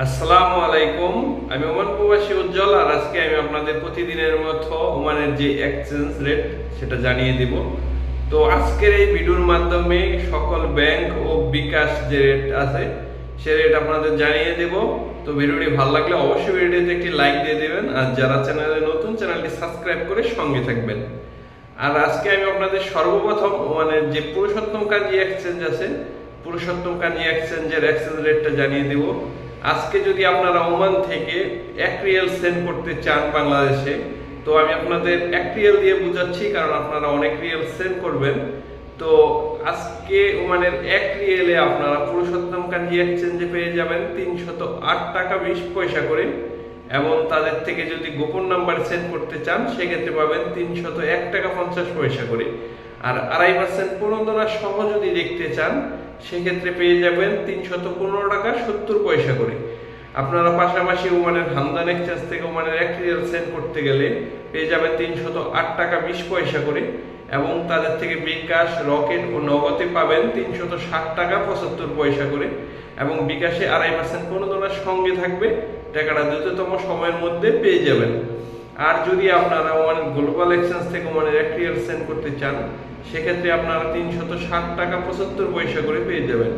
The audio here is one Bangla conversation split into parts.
আসসালামু আলাইকুম। আমি ওমান প্রবাসী উজ্জ্বল, আর আজকে আমি আপনাদের প্রতিদিনের মতো ওমানের যে এক্সচেঞ্জ রেট সেটা জানিয়ে দিব। তো আজকের এই ভিডিওর মাধ্যমে সকল ব্যাংক ও বিকাশ যে রেট আছে, সে রেট আপনাদের জানিয়ে দেব। তো ভিডিওটি ভালো লাগলে অবশ্যই ভিডিওতে একটি লাইক দিয়ে দেবেন, আর যারা চ্যানেলে নতুন, চ্যানেলটি সাবস্ক্রাইব করে সঙ্গে থাকবেন। আর আজকে আমি আপনাদের সর্বপ্রথম মানে যে পুরুষোত্তম কাজী এক্সচেঞ্জ আছে পুরুষোত্তম কাজী এক্সচেঞ্জের এক্সচেঞ্জ রেটটা জানিয়ে দিব। আজকে যদি আপনারা ওমান থেকে এক রিয়েল সেন্ড করতে চান বাংলাদেশে, তো আমি আপনাদের এক রিয়েল দিয়ে বুঝাচ্ছি, কারণ আপনারা অনেক রিয়েল সেন্ড করবেন। তো আজকে ওমানের এক রিয়েলে আপনারা পুরুষোত্তম কাজী এক্সচেঞ্জে পেয়ে যাবেন তিনশত আট টাকা বিশ পয়সা করে, এবং তাদের থেকে যদি গোপন নাম্বার সেন্ড করতে চান, সেক্ষেত্রে পাবেন তিনশত এক টাকা পঞ্চাশ পয়সা করে। আর আড়াই পার্সেন্ট প্রণোদনা সহ যদি দেখতে চান সেক্ষেত্রে পেয়ে যাবেন তিনশত পনেরো টাকা সত্তর পয়সা করে। আপনারা পাশাপাশি ওমানের হামদান এক্সচেঞ্জ থেকে ওমানের এক রিয়াল সেন্ড করতে গেলে পেয়ে যাবেন তিনশত আট টাকা বিশ পয়সা করে এবং তাদের থেকে বিকাশ, রকেট ও নগদে পাবেন তিনশত ষাট টাকা পঁচাত্তর পয়সা করে এবং বিকাশে আড়াই পার্সেন্ট কোনো প্রণোদনার সঙ্গে থাকবে। টাকাটা দ্রুততম সময়ের মধ্যে পেয়ে যাবেন। আর যদি আপনারা ওমানের গ্লোবাল এক্সচেঞ্জ থেকে ওমানের এক রিয়াল সেন্ড করতে চান, সেক্ষেত্রে আপনারা তিনশত ষাট টাকা পঁচাত্তর পয়সা করে পেয়ে যাবেন।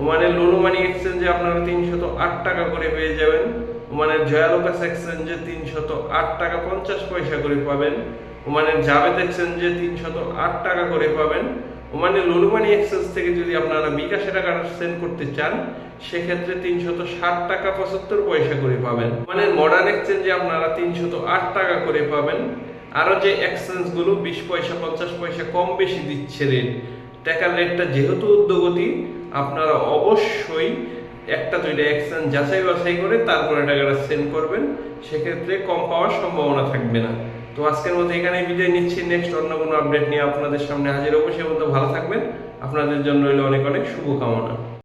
ওমানের লোনুমানি এক্সচেঞ্জে আপনারা তিনশত আট টাকা করে পেয়ে যাবেন। ওমানের জয়ালোকাস এক্সচেঞ্জে তিনশত আট টাকা পঞ্চাশ পয়সা করে পাবেন। ওমানের জাভেদ এক্সচেঞ্জে তিনশত আট টাকা করে পাবেন। ওমানের লোনুমানি এক্সচেঞ্জ থেকে যদি আপনারা বিকাশে টাকা সেন্ড করতে চান, সেক্ষেত্রে তিনশত ষাট টাকা পঁচাত্তর পয়সা করে পাবেন। মানে মডার্ন এক্সচেঞ্জে আপনারা তিনশত আট টাকা করে পাবেন। আরও যে এক্সচেঞ্জগুলো বিশ পয়সা, পঞ্চাশ পয়সা কম বেশি দিচ্ছে রেট টাকার রেটটা যেহেতু উদ্যোগতি আপনারা অবশ্যই একটা দুইটা এক্সচেঞ্জ যাচাই বাছাই করে তারপরে টাকাটা সেন্ড করবেন। সেক্ষেত্রে কম পাওয়ার সম্ভাবনা থাকবে না। তো আজকের মতো এখানে বিদায় নিচ্ছি। নেক্সট অন্য কোনো আপডেট নিয়ে আপনাদের সামনে হাজির অবশ্যই মতো ভালো থাকবেন। আপনাদের জন্য রইল অনেক অনেক শুভকামনা।